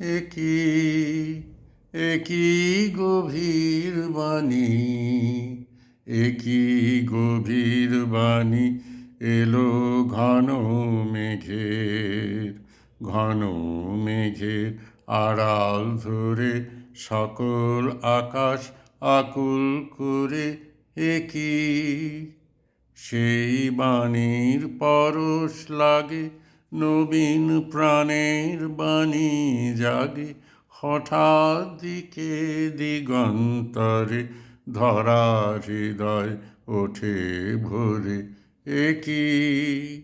একই একই গভীর বাণী, একই গভীর বাণী এলো ঘন মেঘের ঘন মেঘের আড়াল ধরে সকল আকাশ আকুল করে একই। সেই বাণীর পরশ লাগে নবীন প্রাণের বাণী জাগে, হঠাৎ দিকে দিগন্তরে ধরা হৃদয় ওঠে ভোরে। একই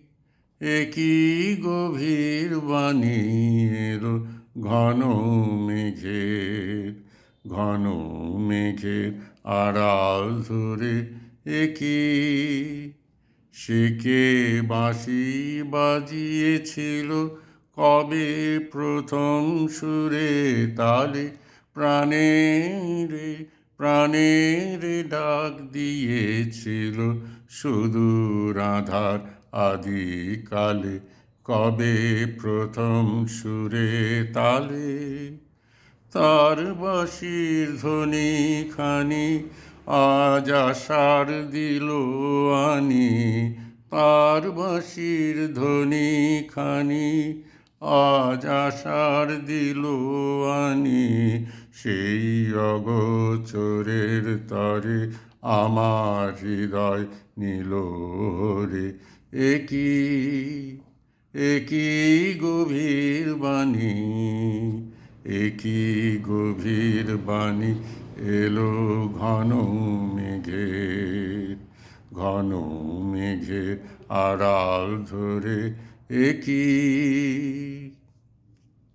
একই গভীর বাণী এলো ঘন মেঘের ঘন মেঘের আড়াল ধরে একই সে কে বাঁশি বাজিয়েছিল। কবে প্রথম সুরে তালে প্রাণের প্রাণের ডাক দিয়েছিল। সুদূর আধার আদিকালে কবে প্রথম সুরে তালে? তার বাঁশির ধ্বনি খানি আজ আশার দিল আনি, তার বাঁশির ধ্বনি খানি। আজ আশার দিল আনি, সেই অগোচরের তরে আমার হৃদয় নীল রে। একই একই গভীর বাণী? একই গভীর বাণী এলো ঘন মেঘে ঘন মেঘে আড়াল ধরে একই